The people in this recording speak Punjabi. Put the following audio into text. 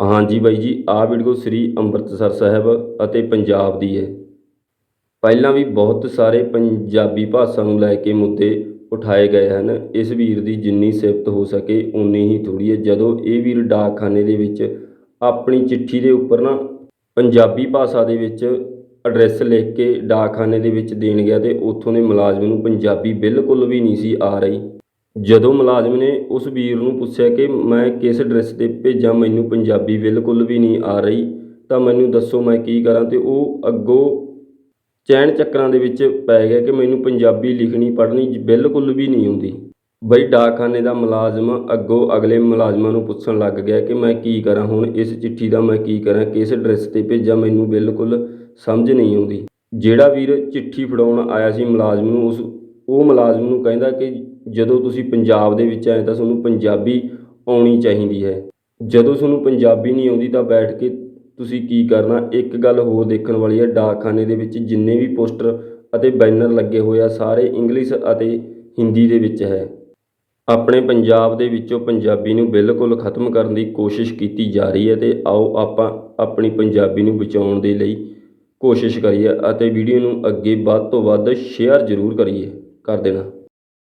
ਹਾਂਜੀ ਬਾਈ ਜੀ, ਆਹ ਵੀਡੀਓ ਸ੍ਰੀ ਅੰਮ੍ਰਿਤਸਰ ਸਾਹਿਬ ਅਤੇ ਪੰਜਾਬ ਦੀ ਹੈ। ਪਹਿਲਾਂ ਵੀ ਬਹੁਤ ਸਾਰੇ ਪੰਜਾਬੀ ਭਾਸ਼ਾ ਨੂੰ ਲੈ ਕੇ ਮੁੱਦੇ ਉਠਾਏ ਗਏ ਹਨ। ਇਸ ਵੀਰ ਦੀ ਜਿੰਨੀ ਸਿਫਤ ਹੋ ਸਕੇ ਉਨੀ ਹੀ ਥੋੜ੍ਹੀ ਹੈ। ਜਦੋਂ ਇਹ ਵੀਰ ਡਾਕਖਾਨੇ ਦੇ ਵਿੱਚ ਆਪਣੀ ਚਿੱਠੀ ਦੇ ਉੱਪਰ ਨਾ ਪੰਜਾਬੀ ਭਾਸ਼ਾ ਦੇ ਵਿੱਚ ਐਡਰੈਸ ਲਿਖ ਕੇ ਡਾਕਖਾਨੇ ਦੇ ਵਿੱਚ ਦੇਣ ਗਿਆ ਤੇ ਉੱਥੋਂ ਦੇ ਮੁਲਾਜ਼ਮ ਨੂੰ ਪੰਜਾਬੀ ਬਿਲਕੁਲ ਵੀ ਨਹੀਂ ਸੀ ਆ ਰਹੀ। ਜਦੋਂ ਮੁਲਾਜ਼ਮ ਨੇ ਉਸ ਵੀਰ ਨੂੰ ਪੁੱਛਿਆ ਕਿ ਮੈਂ ਕਿਸ ਐਡਰੈਸ ਤੇ ਭੇਜਾਂ, ਮੈਨੂੰ ਪੰਜਾਬੀ ਬਿਲਕੁਲ ਵੀ ਨਹੀਂ ਆ ਰਹੀ, ਤਾਂ ਮੈਨੂੰ ਦੱਸੋ ਮੈਂ ਕੀ ਕਰਾਂ ਅਤੇ ਉਹ ਅੱਗੋਂ ਚੈਨ ਚੱਕਰਾਂ ਦੇ ਵਿੱਚ ਪੈ ਗਿਆ ਕਿ ਮੈਨੂੰ ਪੰਜਾਬੀ ਲਿਖਣੀ, ਪੜ੍ਹਨੀ ਬਿਲਕੁਲ ਵੀ ਨਹੀਂ ਆਉਂਦੀ। ਬਈ ਡਾਕਖਾਨੇ ਦਾ ਮੁਲਾਜ਼ਮ ਅੱਗੋਂ ਅਗਲੇ ਮੁਲਾਜ਼ਮਾਂ ਨੂੰ ਪੁੱਛਣ ਲੱਗ ਗਿਆ ਕਿ ਮੈਂ ਕੀ ਕਰਾਂ, ਹੁਣ ਇਸ ਚਿੱਠੀ ਦਾ ਮੈਂ ਕੀ ਕਰਾਂ, ਕਿਸ ਐਡਰੈਸ ਤੇ ਭੇਜਾਂ, ਮੈਨੂੰ ਬਿਲਕੁਲ ਸਮਝ ਨਹੀਂ ਆਉਂਦੀ। ਜਿਹੜਾ ਵੀਰ ਚਿੱਠੀ ਫੜਾਉਣ ਆਇਆ ਸੀ ਮੁਲਾਜ਼ਮ ਨੂੰ, ਉਸ ਉਹ ਮੁਲਾਜ਼ਮ ਨੂੰ ਕਹਿੰਦਾ ਕਿ ਜਦੋਂ ਤੁਸੀਂ ਪੰਜਾਬ ਦੇ ਵਿੱਚ ਆਏ ਤਾਂ ਤੁਹਾਨੂੰ ਪੰਜਾਬੀ ਆਉਣੀ ਚਾਹੀਦੀ ਹੈ। ਜਦੋਂ ਤੁਹਾਨੂੰ ਪੰਜਾਬੀ ਨਹੀਂ ਆਉਂਦੀ ਤਾਂ ਬੈਠ ਕੇ ਤੁਸੀਂ ਕੀ ਕਰਨਾ? ਇੱਕ ਗੱਲ ਹੋਰ ਦੇਖਣ ਵਾਲੀ ਹੈ, ਡਾਕਖਾਨੇ ਦੇ ਵਿੱਚ ਜਿੰਨੇ ਵੀ ਪੋਸਟਰ ਅਤੇ ਬੈਨਰ ਲੱਗੇ ਹੋਏ ਆ, ਸਾਰੇ ਇੰਗਲਿਸ਼ ਅਤੇ ਹਿੰਦੀ ਦੇ ਵਿੱਚ ਹੈ। ਆਪਣੇ ਪੰਜਾਬ ਦੇ ਵਿੱਚੋਂ ਪੰਜਾਬੀ ਨੂੰ ਬਿਲਕੁਲ ਖਤਮ ਕਰਨ ਦੀ ਕੋਸ਼ਿਸ਼ ਕੀਤੀ ਜਾ ਰਹੀ ਹੈ ਤੇ ਆਓ ਆਪਾਂ ਆਪਣੀ ਪੰਜਾਬੀ ਨੂੰ ਬਚਾਉਣ ਦੇ ਲਈ ਕੋਸ਼ਿਸ਼ ਕਰੀਏ ਅਤੇ ਵੀਡੀਓ ਨੂੰ ਅੱਗੇ ਵੱਧ ਤੋਂ ਵੱਧ ਸ਼ੇਅਰ ਜ਼ਰੂਰ ਕਰੀਏ। ਕਰ ਦੇਣਾ।